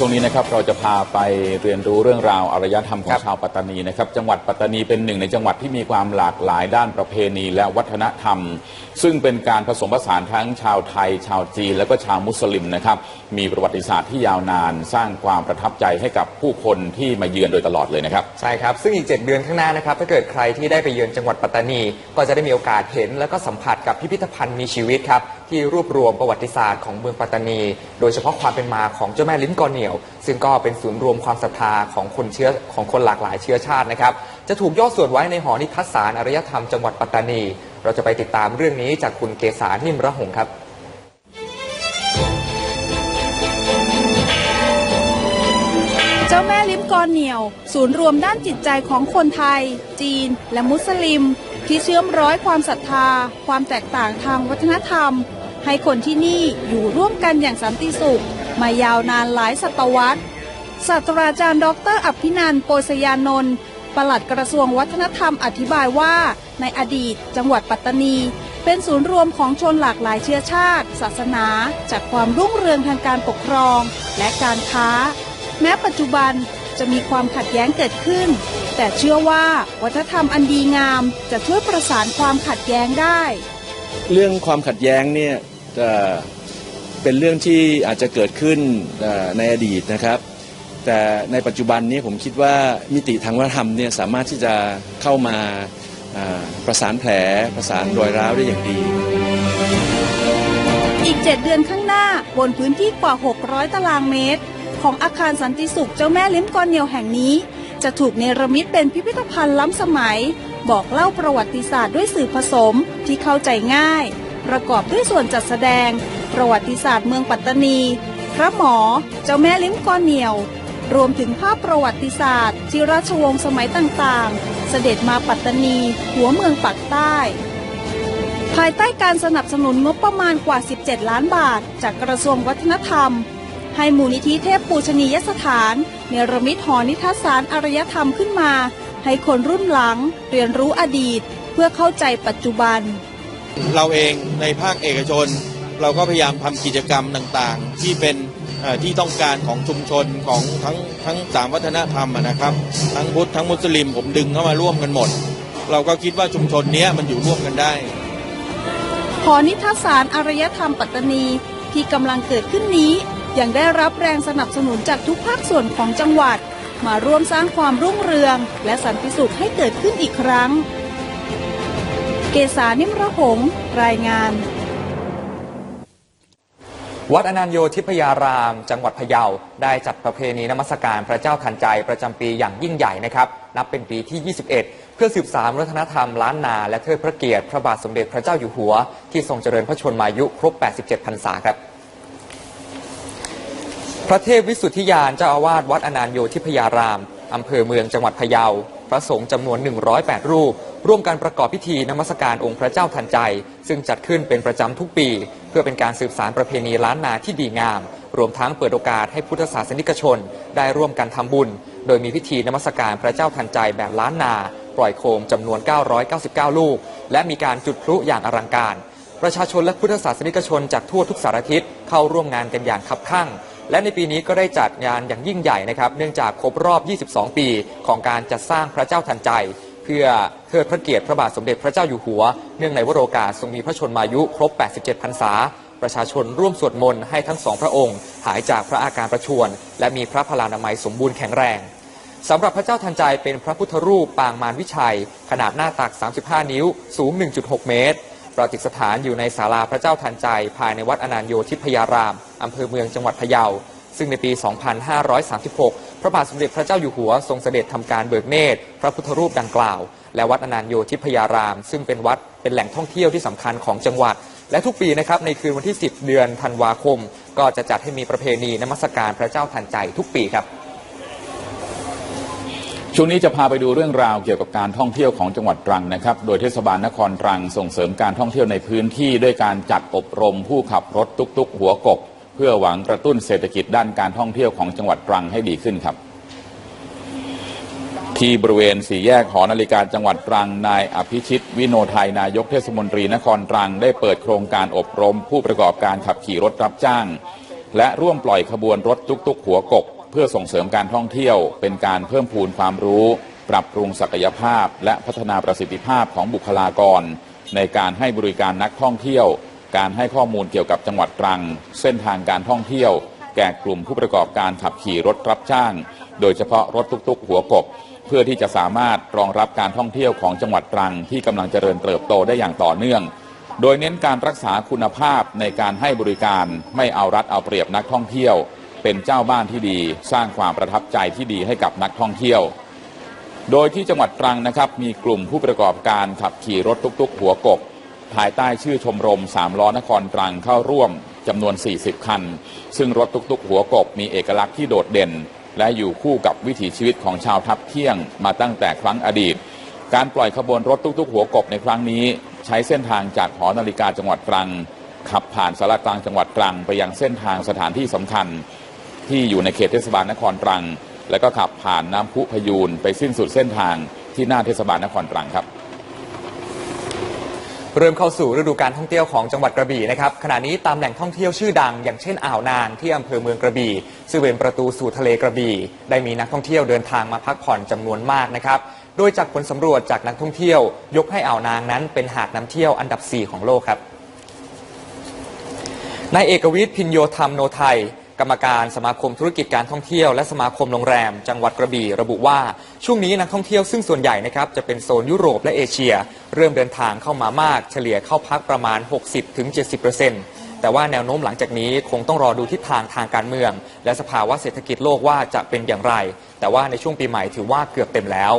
ช่วงนี้นะครับเราจะพาไปเรียนรู้เรื่องราวอารยธรรมขอครังบชาวปัตตานีนะครับ จังหวัดปัตตานีเป็นหนึ่งในจังหวัดที่มีความหลากหลายด้านประเพณีและวัฒนธรรม ซึ่งเป็นการผสมผสานทั้งชาวไทย ชาวจีน และก็ชาวมุสลิมนะครับ มีประวัติศาสตร์ที่ยาวนาน สร้างความประทับใจให้กับผู้คนที่มาเยือนโดยตลอดเลยนะครับ ใช่ครับ ซึ่งอีก 7 เดือนข้างหน้านะครับ ถ้าเกิดใครที่ได้ไปเยือนจังหวัดปัตตานี ก็จะได้มีโอกาสเห็น แล้วก็สัมผัสกับพิพิธภัณฑ์มีชีวิตครับ ที่รวบรวมประวัติศาสตร์ของเมืองปัตตานี โดยเฉพาะความเป็นมาของเจ้าแม่ลิ้นกอเหนียว ซึ่งก็เป็นศูนย์รวมความศรัทธาของคนเชื้อของคนหลากหลายเชื้อชาตินะครับ จะถูกย่อส่วนไว้ในหอนิทรรศสารอารยธรรมจังหวัดปัตตานี เราจะไปติดตามเรื่องนี้จากคุณเกษานิมระหงครับเจ้าแม่ลิ้มกอเหนียว ศูนย์รวมด้านจิตใจของคนไทย จีน และมุสลิม ที่เชื่อมร้อยความศรัทธา ความแตกต่างทางวัฒนธรรม ให้คนที่นี่อยู่ร่วมกันอย่างสันติสุข มายาวนานหลายศตวรรษศาสตราจารย์ดอกเตอรอภินันท์โปสยานนท์ปลัดกระทรวงวัฒนธรรมอธิบายว่า ในอดีต จังหวัดปัตตานี เป็นศูนย์รวมของชนหลากหลายเชื้อชาติ ศาสนา จากความรุ่งเรืองทางการปกครอง และการค้า แม้ปัจจุบันจะมีความขัดแย้งเกิดขึ้น แต่เชื่อว่าวัฒนธรรมอันดีงามจะช่วยประสานความขัดแย้งได้ เรื่องความขัดแย้งเนี่ยเอ่อเป็นเรื่องที่อาจจะเกิดขึ้นเอ่อในอดีตนะครับ แต่ในปัจจุบันนี้ผมคิดว่ามิติทางวัฒนธรรมเนี่ยสามารถที่จะเข้ามาอ่าประสานแผลประสานรอยร้าวได้อย่างดี อีก 7 เดือนข้างหน้าบนพื้นที่กว่า 600 ตารางเมตร ของอาคารสันติสุขเจ้าแม่ลิ้มกอนเหนียวแห่งนี้ จะถูกเนรมิตเป็นพิพิธภัณฑ์ล้ำสมัย บอกเล่าประวัติศาสตร์ด้วยสื่อผสมที่เข้าใจง่าย ประกอบด้วยส่วนจัดแสดง ประวัติศาสตร์เมืองปัตตานี พระหมอ เจ้าแม่ลิ้มกอนเหนียว รวมถึงภาพประวัติศาสตร์ที่ราชวงศ์สมัยต่างๆ เสด็จมาปัตตานี หัวเมืองปักใต้ภายใต้การสนับสนุนงบประมาณกว่า 17 ล้านบาท จากกระทรวงวัฒนธรรม ให้มูลนิธิเทพปูชนียสถาน เนรมิตหอนิทรรศสารอารยธรรมขึ้นมา ให้คนรุ่นหลังเรียนรู้อดีต เพื่อเข้าใจปัจจุบัน เราเองในภาคเอกชน เราก็พยายามทำกิจกรรมต่างๆ ที่เป็นเอ่อที่ต้องการของชุมชนของทั้งทั้งสามวัฒนธรรมอะนะครับ ทั้งพุทธทั้งมุสลิมผมดึงเข้ามาร่วมกันหมด เราก็คิดว่าชุมชนเนี้ยมันอยู่ร่วมกันได้หอนิทรรศสารอารยธรรมปัตตานีที่กำลังเกิดขึ้นนี้ ยังได้รับแรงสนับสนุนจากทุกภาคส่วนของจังหวัด มาร่วมสร้างความรุ่งเรือง และสันติสุขให้เกิดขึ้นอีกครั้ง เกษานิมระหงรายงานวัดอนันโยทิพยาราม จังหวัดพะเยา ได้จัดประเพณีนมัสการพระเจ้าทันใจประจำปีอย่างยิ่งใหญ่นะครับ นับเป็นปีที่ 21 เพื่อสืบสานวัฒนธรรมล้านนา และเทิดพระเกียรติพระบาทสมเด็จพระเจ้าอยู่หัว ที่ทรงเจริญพระชนมายุครบ 87 พรรษาครับ พระเทพวิสุทธิยานเจ้าอาวาสวัดอนันโยทิพยาราม อำเภอเมืองจังหวัดพะเยา พระสงฆ์จำนวน 108 รูป ร่วมกันประกอบพิธีนมัสการองค์พระเจ้าทันใจ ซึ่งจัดขึ้นเป็นประจำทุกปี เพื่อเป็นการสืบสานประเพณีล้านนาที่ดีงาม รวมทั้งเปิดโอกาสให้พุทธศาสนิกชน ได้ร่วมกันทำบุญ โดยมีพิธีนมัสการพระเจ้าทันใจแบบล้านนา ปล่อยโคมจำนวน 999 ลูก และมีการจุดพลุอย่างอลังการ ประชาชนและพุทธศาสนิกชนจากทั่วทุกสารทิศเข้าร่วมงานกันอย่างคับคั่ง และในปีนี้ก็ได้จัดงานอย่างยิ่งใหญ่นะครับ เนื่องจากครบรอบ 22 ปีของการจัดสร้างพระเจ้าทันใจ เพื่อเทิดพระเกียรติพระบาทสมเด็จพระเจ้าอยู่หัว เนื่องในวโรกาสทรงมีพระชนมายุครบ 87 พรรษา ประชาชนร่วมสวดมนต์ให้ทั้งสองพระองค์ หายจากพระอาการประชวรและมีพระพลานามัยสมบูรณ์แข็งแรงสำหรับพระเจ้าทันใจเป็นพระพุทธรูปปางมารวิชัย ขนาดหน้าตัก 35 นิ้ว สูง 1.6 เมตร ประดิษฐานอยู่ในศาลาพระเจ้าทันใจ ภายในวัดอนันโยทิพยาราม อำเภอเมืองจังหวัดพะเยา ซึ่งในปี 2536 พระบาทสมเด็จพระเจ้าอยู่หัวทรงเสด็จทำการเบิกเนตร พระพุทธรูปดังกล่าว และวัดอนันโยทิพยาราม ซึ่งเป็นวัดเป็นแหล่งท่องเที่ยวที่สำคัญของจังหวัด และทุกปีนะครับในคืนวันที่ 10 เดือนธันวาคม ก็จะจัดให้มีประเพณีนมัสการพระเจ้าทันใจทุกปีครับ ช่วงนี้จะพาไปดูเรื่องราวเกี่ยวกับการท่องเที่ยวของจังหวัดตรังนะครับ โดยเทศบาลนครตรังส่งเสริมการท่องเที่ยวในพื้นที่ ด้วยการจัดอบรมผู้ขับรถตุกๆ หัวกบ เพื่อหวังกระตุ้นเศรษฐกิจด้านการท่องเที่ยวของจังหวัดตรังให้ดีขึ้นครับ ที่บริเวณสี่แยกหอนาฬิกาจังหวัดตรังนายอภิชิต วิโนไทยนายกเทศมนตรีนครตรังได้เปิดโครงการอบรม ผู้ประกอบการขับขี่รถรับจ้าง และร่วมปล่อยขบวนรถตุกๆ หัวกบ พื่อส่งเสริมการท่องเที่ยว เป็นการเพิ่มพูนความรู้ ปรับปรุงศักยภาพ และพัฒนาประสิทธิภาพของบุคลากร ในการให้บริการนักท่องเที่ยว การให้ข้อมูลเกี่ยวกับจังหวัดตรัง เส้นทางการท่องเที่ยว แก่กลุ่มผู้ประกอบการขับขี่รถรับจ้าง โดยเฉพาะรถตุกๆ หัวกบ เพื่อที่จะสามารถรองรับการท่องเที่ยวของจังหวัดตรัง ที่กำลังเจริญเติบโตได้อย่างต่อเนื่องโดยเน้นการรักษาคุณภาพในการให้บริการไม่เอารัดเอาเปรียบนักท่องเที่ยว เป็นเจ้าบ้านที่ดี สร้างความประทับใจที่ดีให้กับนักท่องเที่ยว โดยที่จังหวัดตรังนะครับ มีกลุ่มผู้ประกอบการขับขี่รถตุกๆ หัวกบ ภายใต้ชื่อชมรมสามล้อนครตรังเข้าร่วมจำนวน 40 คัน ซึ่งรถตุกๆ หัวกบมีเอกลักษณ์ที่โดดเด่น และอยู่คู่กับวิถีชีวิตของชาวทับเที่ยงมาตั้งแต่ครั้งอดีต การปล่อยขบวนรถตุกๆ หัวกบในครั้งนี้ ใช้เส้นทางจากหอนาฬิกาจังหวัดตรังขับผ่านสารกลางจังหวัดตรังไปยังเส้นทางสถานที่สำคัญ ที่อยู่ในเขตเทศบาลนครตรัง แล้วก็ขับผ่านน้ำพุพยูนไปสิ้นสุดเส้นทางที่หน้าเทศบาลนครตรังครับเริ่มเข้าสู่ฤดูการท่องเที่ยวของจังหวัดกระบี่นะครับขณะนี้ตามแหล่งท่องเที่ยวชื่อดัง อย่างเช่นอ่าวนางที่อำเภอเมืองกระบี่ซึ่งเป็นประตูสู่ทะเลกระบี่ได้มีนักท่องเที่ยวเดินทางมาพักผ่อนจำนวนมากนะครับโดยจากผลสำรวจจากนักท่องเที่ยว ยกให้อ่าวนางนั้นเป็นหาดน้ำเที่ยวอันดับ 4 ของโลกครับนายเอกวิทย์พินโยธรรมโนไทย กรรมการสมาคมธุรกิจการท่องเที่ยวและสมาคมโรงแรม จังหวัดกระบี่ระบุว่าช่วงนี้นักท่องเที่ยวซึ่งส่วนใหญ่นะครับจะเป็นโซนยุโรปและเอเชีย เริ่มเดินทางเข้ามามาก เฉลี่ยเข้าพักประมาณ 60-70%แต่ว่าแนวโน้มหลังจากนี้คงต้องรอดูทิศทางทางการเมือง และสภาวะเศรษฐกิจโลกว่าจะเป็นอย่างไร แต่ว่าในช่วงปีใหม่ถือว่าเกือบเต็มแล้ว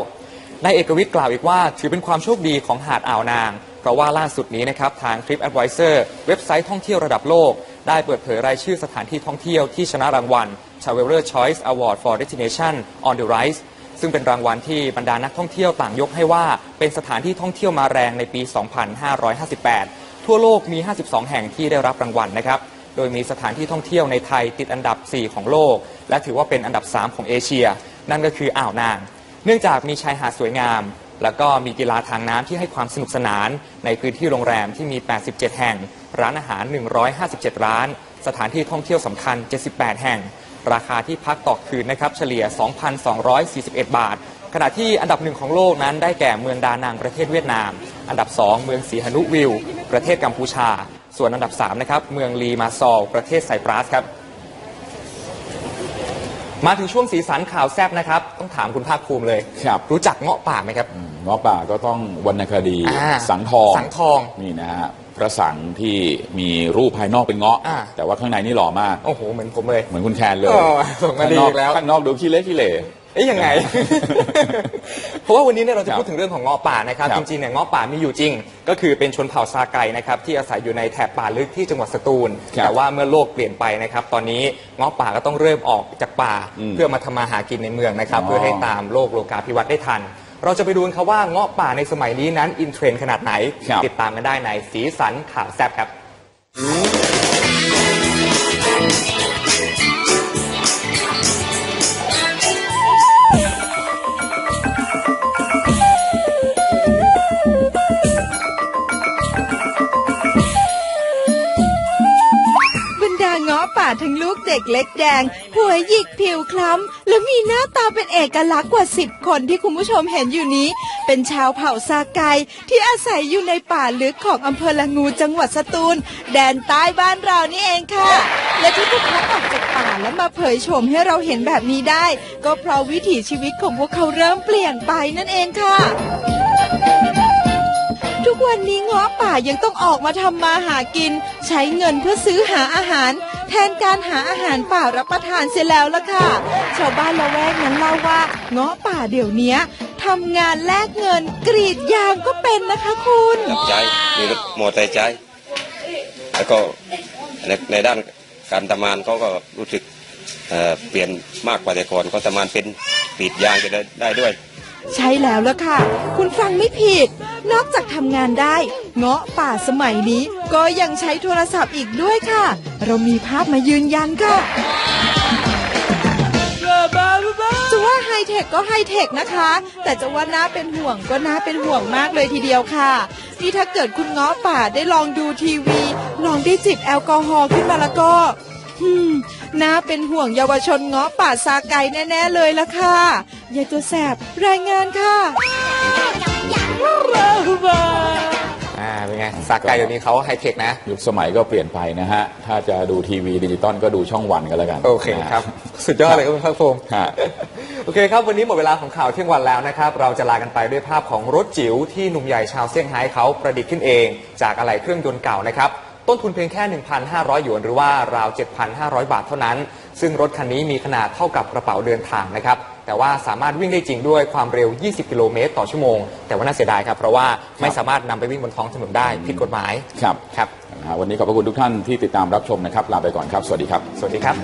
นายเอกวิทย์กล่าวอีกว่าถือเป็นความโชคดีของหาดอ่าวนาง เพราะว่าล่าสุดนี้นะครับทาง TripAdvisor เว็บไซต์ท่องเที่ยวระดับโลก ได้เปิดเผยรายชื่อสถานที่ท่องเที่ยวที่ชนะรางวัล Traveler Choice Award for Destination on the Rise ซึ่งเป็นรางวัลที่บรรดานักท่องเที่ยวต่างยกให้ว่า เป็นสถานที่ท่องเที่ยวมาแรงในปี 2558 ทั่วโลกมี 52 แห่งที่ได้รับรางวัลนะครับ โดยมีสถานที่ท่องเที่ยวในไทยติดอันดับ 4 ของโลก และถือว่าเป็นอันดับ 3 ของเอเชีย นั่นก็คืออ่าวนาง เนื่องจากมีชายหาดสวยงาม แล้วก็มีกีฬาทางน้ำที่ให้ความสนุกสนาน ในพื้นที่โรงแรมที่มี 87 แห่ง ร้านอาหาร 157 ร้าน สถานที่ท่องเที่ยวสำคัญ 78 แห่ง ราคาที่พักต่อคืนนะครับเฉลี่ย 2,241 บาท ขณะที่อันดับหนึ่งของโลกนั้นได้แก่เมืองดานังประเทศเวียดนาม อันดับ 2 เมืองสีหนุวิลประเทศกัมพูชา ส่วนอันดับ3นะครับเมืองลีมาซอลประเทศไซปรัสครับมาถึงช่วงสีสันข่าวแซบนะครับ ต้องถามคุณภาคภูมิเลยครับรู้จักเงาะป่าไหมครับ เงาะป่าก็ต้องวรรณคดี อ่าสังทอง สังทอง นี่นะฮะ พระสังที่มีรูปภายนอกเป็นเงาะ อ่า แต่ว่าข้างในนี่หล่อมาก โอ้โห เหมือนผมเลย เหมือนคุณแคนเลยเออส่งมาดีข้งนอกอีกแล้ว ข้างนอกดูขี้เละขี้เหร่ เอ๊ยยังไง เพราะว่าวันนี้เนี่ยเราจะครับพูดถึงเรื่องของเงาะป่านะครับ ครับจริงๆเนี่ยเงาะป่ามีอยู่จริง ก็คือเป็นชนเผ่าซาไกนะครับที่อาศัยอยู่ในแถบป่าลึกที่จังหวัดสตูล ครับแต่ว่าเมื่อโลกเปลี่ยนไปนะครับ ตอนนี้เงาะป่าก็ต้องเริ่มออกจากป่า อืมเพื่อมาทำมาหากินในเมืองนะครับ อ๋อ เพื่อให้ตามโลกโลกาภิวัตน์ได้ทัน เราจะไปดูกันครับว่าเงาะป่าในสมัยนี้นั้นอินเทรนด์ขนาดไหน ครับ ติดตามกันได้ในสีสันข่าวแซ่บครับบ ด็กเล็กแดง หัวหยิกผิวคล้ำ และมีหน้าตาเป็นเอกลักษณ์กว่า10คนที่คุณผู้ชมเห็นอยู่นี้ เป็นชาวเผ่าซาไกที่อาศัยอยู่ในป่าลึกของอำเภอละงูจังหวัดสตูล แดนใต้บ้านเรานี่เองค่ะ และที่พวกเขาออกจากป่าและมาเผยโฉมให้เราเห็นแบบนี้ได้ ก็เพราะวิถีชีวิตของพวกเขาเริ่มเปลี่ยนไปนั่นเองค่ะทุกวันนี้เงาะป่ายังต้องออกมาทำมาหากิน ใช้เงินเพื่อซื้อหาอาหาร แทนการหาอาหารป่ารับประทานเสียแล้วล่ะค่ะ ชาวบ้านละแวกนั้นเล่าว่าเงาะป่าเดี๋ยวนี้ทำงานแลกเงินกรีดยางก็เป็นนะคะคุณรับใช้มีรถมอเตอร์ไซค์ใช้แล้วก็ในในด้านการทำงานเขาก็รู้สึกเอ่อเปลี่ยนมากกว่าแต่ก่อนเขาทำงานเป็นกรีดยางจะได้ได้ด้วย ใช่แล้วล่ะค่ะ คุณฟังไม่ผิด นอกจากทำงานได้ เงาะป่าสมัยนี้ ก็ยังใช้โทรศัพท์อีกด้วยค่ะ เรามีภาพมายืนยันค่ะจะว่าไฮเทคก็ไฮเทคนะคะ แต่จะว่าน่าเป็นห่วงก็น่าเป็นห่วงมากเลยทีเดียวค่ะ นี่ถ้าเกิดคุณเงาะป่าได้ลองดูทีวี ลองได้จิบแอลกอฮอล์ขึ้นมาแล้วก็ น่าเป็นห่วงเยาวชนเงาะป่าซาไก่แน่ ๆ เลยล่ะค่ะยายตัวแสบรายงานค่ะอ่าเป็นไงสากไก่เดี๋ยวนี้เขาไฮเทคนะ ยุคสมัยก็เปลี่ยนไปนะฮะ ถ้าจะดูทีวีดิจิตอลก็ดูช่องวันกันแล้วกันโอเคครับ สุดยอดเลยครับคุณภาคภูมิฮะ โอเคครับ วันนี้หมดเวลาของข่าวเที่ยงวันแล้วนะครับ เราจะลากันไปด้วยภาพของรถจิ๋วที่หนุ่มใหญ่ชาวเซี่ยงไฮ้เขาประดิษฐ์ขึ้นเอง จากอะไหล่เครื่องยนต์เก่านะครับ ต้นทุนเพียงแค่ 1,500 หยวน หรือว่าราว 7,500 บาทเท่านั้น ซึ่งรถคันนี้มีขนาดเท่ากับกระเป๋าเดินทางนะครับแต่ว่าสามารถวิ่งได้จริงด้วยความเร็ว 20 กิโลเมตรต่อชั่วโมง แต่ว่าน่าเสียดายครับเพราะว่าไม่สามารถนำไปวิ่งบนท้องถนนได้ผิดกฎหมายครับ ครับ นะฮะวันนี้ขอบพระคุณทุกท่านที่ติดตามรับชมนะครับ ลาไปก่อนครับ สวัสดีครับ สวัสดีครับ